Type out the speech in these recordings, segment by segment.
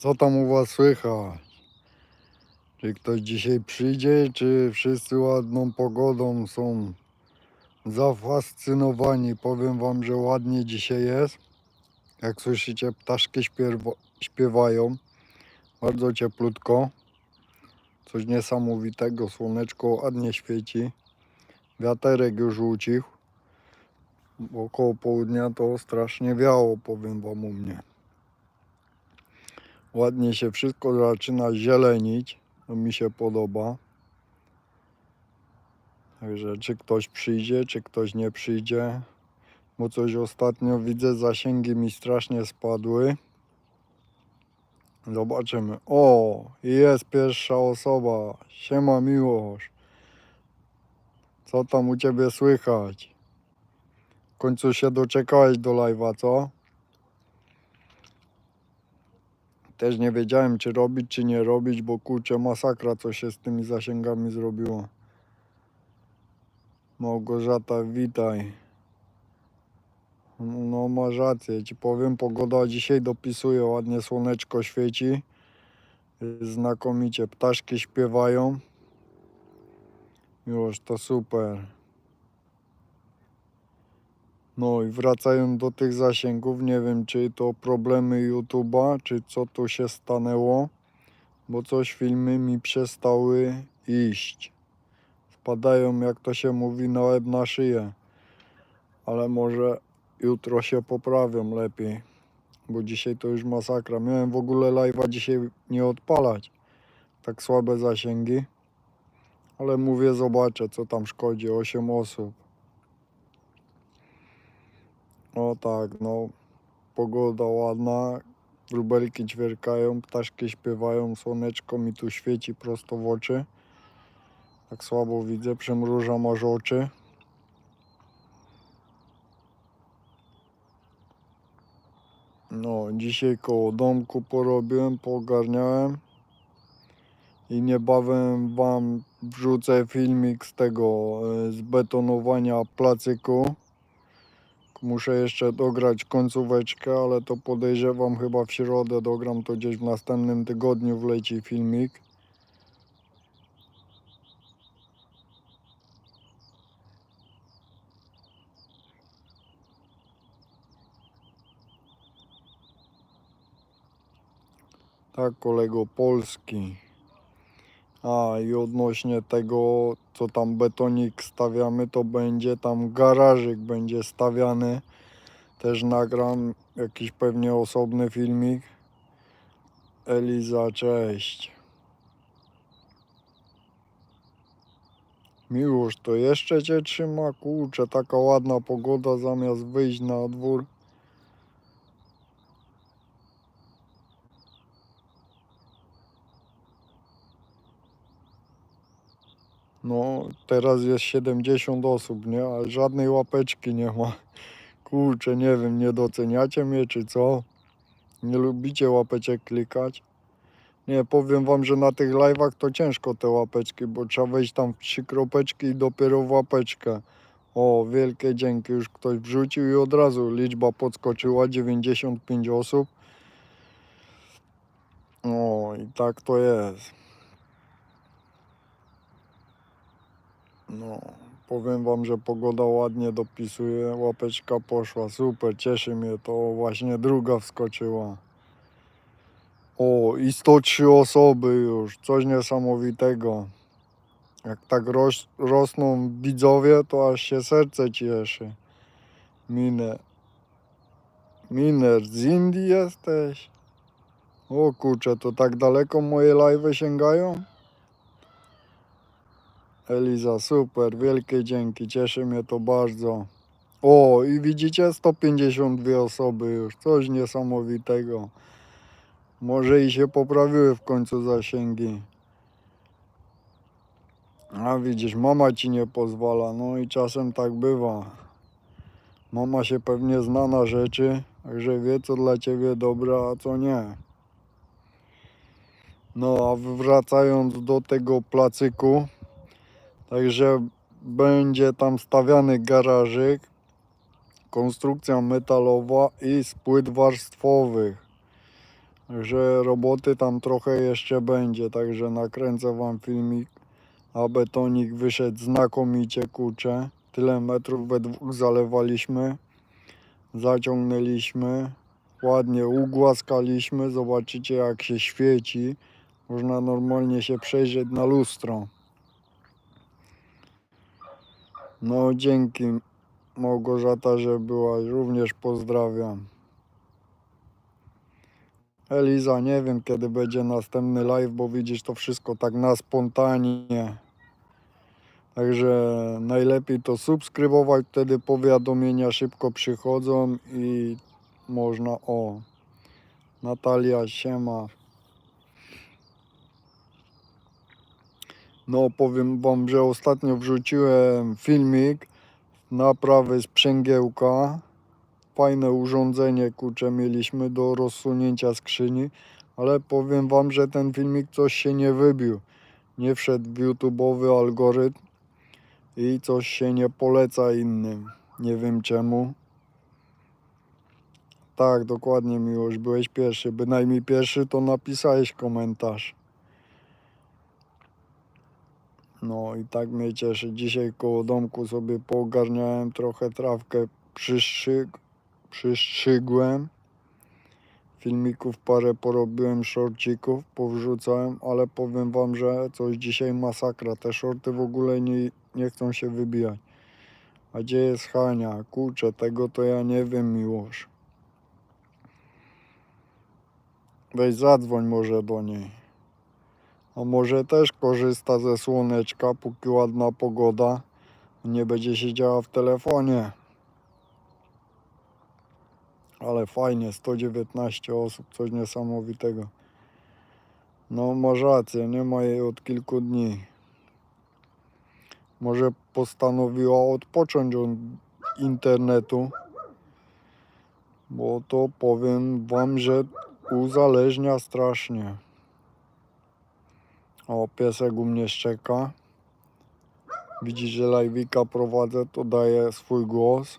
Co tam u was słychać? Czy ktoś dzisiaj przyjdzie, czy wszyscy ładną pogodą są zafascynowani? Powiem wam, że ładnie dzisiaj jest. Jak słyszycie, ptaszki śpiewa, śpiewają. Bardzo cieplutko. Coś niesamowitego. Słoneczko ładnie świeci. Wiaterek już ucichł. Około południa to strasznie wiało, powiem wam u mnie. Ładnie się wszystko zaczyna zielenić. To mi się podoba. Także czy ktoś przyjdzie, czy ktoś nie przyjdzie. Bo coś ostatnio widzę, zasięgi mi strasznie spadły. Zobaczymy. O, jest pierwsza osoba. Siema Miłosz. Co tam u ciebie słychać? W końcu się doczekałeś do live'a, co? Też nie wiedziałem, czy robić, czy nie robić, bo kurczę, masakra, co się z tymi zasięgami zrobiło. Małgorzata, witaj. No, masz rację, ci powiem, pogoda dzisiaj dopisuje, ładnie słoneczko świeci. Znakomicie, ptaszki śpiewają. Już, to super. No i wracając do tych zasięgów, nie wiem czy to problemy YouTube'a, czy co tu się stanęło, bo coś filmy mi przestały iść. Spadają, jak to się mówi, na łeb na szyję. Ale może jutro się poprawią lepiej, bo dzisiaj to już masakra. Miałem w ogóle live'a dzisiaj nie odpalać. Tak słabe zasięgi. Ale mówię, zobaczę co tam szkodzi. 8 osób. O tak, no. Pogoda ładna. Wróbelki ćwierkają, ptaszki śpiewają, słoneczko mi tu świeci prosto w oczy. Tak słabo widzę, przymrużam aż oczy. No, dzisiaj koło domku porobiłem, poogarniałem i niebawem wam wrzucę filmik z tego, e, z betonowania placyku. Muszę jeszcze dograć końcóweczkę, ale to podejrzewam chyba w środę dogram to gdzieś w następnym tygodniu wleci filmik. Tak, kolego Polski. A i odnośnie tego, co tam betonik stawiamy, to będzie tam garażyk będzie stawiany. Też nagram jakiś pewnie osobny filmik. Eliza, cześć. Miłosz, to jeszcze cię trzyma? Kurczę, taka ładna pogoda zamiast wyjść na dwór. No, teraz jest 70 osób, nie? Ale żadnej łapeczki nie ma. Kurczę, nie wiem, nie doceniacie mnie czy co? Nie lubicie łapeczek klikać? Nie, powiem wam, że na tych live'ach to ciężko te łapeczki, bo trzeba wejść tam w trzy kropeczki i dopiero w łapeczkę. O, wielkie dzięki, już ktoś wrzucił i od razu liczba podskoczyła, 95 osób. O, i tak to jest. No, powiem wam, że pogoda ładnie dopisuje, łapeczka poszła, super, cieszy mnie to, właśnie druga wskoczyła. O, i 103 osoby już, coś niesamowitego. Jak tak ros rosną widzowie, to aż się serce cieszy. Miner. Miner, z Indii jesteś? O kurczę, to tak daleko moje live'y sięgają? Eliza, super, wielkie dzięki, cieszy mnie to bardzo. O, i widzicie, 152 osoby już, coś niesamowitego. Może i się poprawiły w końcu zasięgi. A widzisz, mama ci nie pozwala, no i czasem tak bywa. Mama się pewnie zna na rzeczy, także wie co dla ciebie dobre, a co nie. No, a wracając do tego placyku, Także będzie tam stawiany garażyk, konstrukcja metalowa i z płyt warstwowych. Także roboty tam trochę jeszcze będzie, także nakręcę wam filmik. A betonik wyszedł znakomicie, kurczę. Tyle metrów we dwóch zalewaliśmy. Zaciągnęliśmy. Ładnie ugłaskaliśmy. Zobaczycie jak się świeci. Można normalnie się przejrzeć na lustro. No dzięki Małgorzata, że byłaś. Również pozdrawiam. Eliza, nie wiem kiedy będzie następny live, bo widzisz to wszystko tak na spontanie. Także najlepiej to subskrybować, wtedy powiadomienia szybko przychodzą i można o. Natalia, siema. No powiem wam, że ostatnio wrzuciłem filmik naprawy sprzęgiełka fajne urządzenie, kurczę, mieliśmy do rozsunięcia skrzyni, ale powiem Wam, że ten filmik coś się nie wybił. Nie wszedł w YouTube'owy algorytm i coś się nie poleca innym. Nie wiem czemu. Tak, dokładnie Miłosz, byłeś pierwszy. Bynajmniej pierwszy to napisałeś komentarz. No i tak mnie cieszy. Dzisiaj koło domku sobie poogarniałem trochę trawkę przyszyg, przystrzygłem. Filmików parę porobiłem, shortcików powrzucałem, ale powiem wam, że coś dzisiaj masakra. Te shorty w ogóle nie, nie chcą się wybijać. A gdzie jest Hania? Kurczę, tego to ja nie wiem, Miłosz. Weź zadzwoń może do niej. A może też korzysta ze słoneczka, póki ładna pogoda. Nie będzie siedziała w telefonie. Ale fajnie, 119 osób, coś niesamowitego. No, masz rację, nie ma jej od kilku dni. Może postanowiła odpocząć od internetu, bo to powiem wam, że uzależnia strasznie. O, piesek u mnie szczeka. Widzisz, że live'ika prowadzę, to daję swój głos.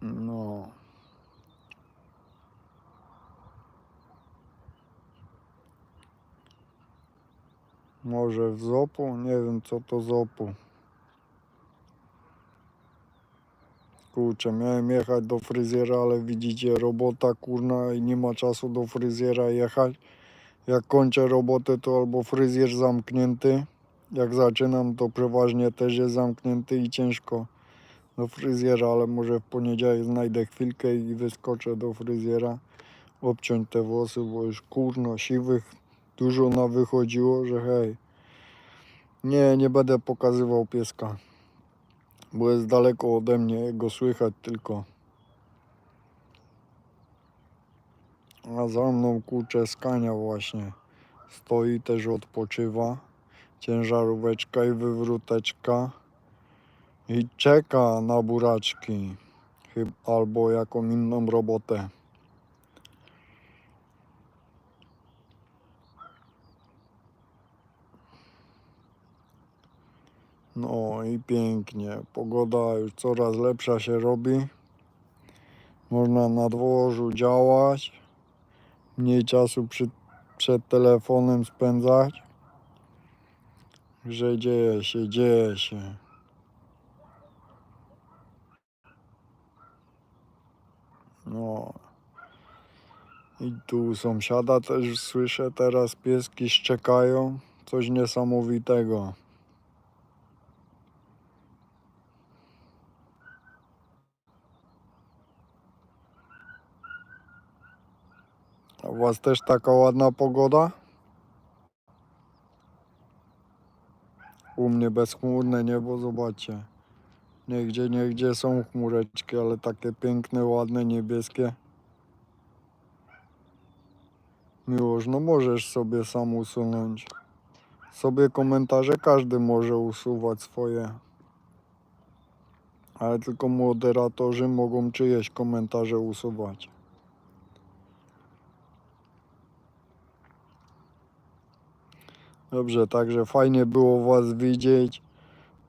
No. Może w zopu? Nie wiem co to zopu. Kurczę, miałem jechać do fryzjera, ale widzicie, robota kurna i nie ma czasu do fryzjera jechać. Jak kończę robotę, to albo fryzjer zamknięty. Jak zaczynam, to przeważnie też jest zamknięty i ciężko do fryzjera, ale może w poniedziałek znajdę chwilkę i wyskoczę do fryzjera obciąć te włosy, bo już kurno siwych dużo na wychodziło, że hej. Nie, nie będę pokazywał pieska, bo jest daleko ode mnie, go słychać tylko. A za mną kurczę skania właśnie. Stoi też odpoczywa. Ciężaróweczka i wywróteczka i czeka na buraczki chyb, albo jaką inną robotę. No i pięknie. Pogoda już coraz lepsza się robi. Można na dworzu działać. Mniej czasu przy, przed telefonem spędzać. Że dzieje się, dzieje się. No. I tu sąsiada też słyszę teraz pieski szczekają. Coś niesamowitego. Was też taka ładna pogoda? U mnie bezchmurne niebo, zobaczcie. Niegdzie, niegdzie są chmureczki, ale takie piękne, ładne, niebieskie. Miłość, no możesz sobie sam usunąć. Sobie komentarze każdy może usuwać swoje. Ale tylko moderatorzy mogą czyjeś komentarze usuwać. Dobrze, także fajnie było Was widzieć.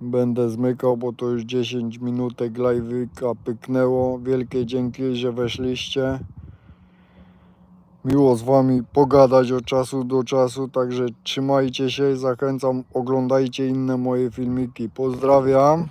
Będę zmykał, bo to już 10 minutek live'ika pyknęło. Wielkie dzięki, że weszliście. Miło z wami pogadać od czasu do czasu, także trzymajcie się, zachęcam, oglądajcie inne moje filmiki. Pozdrawiam.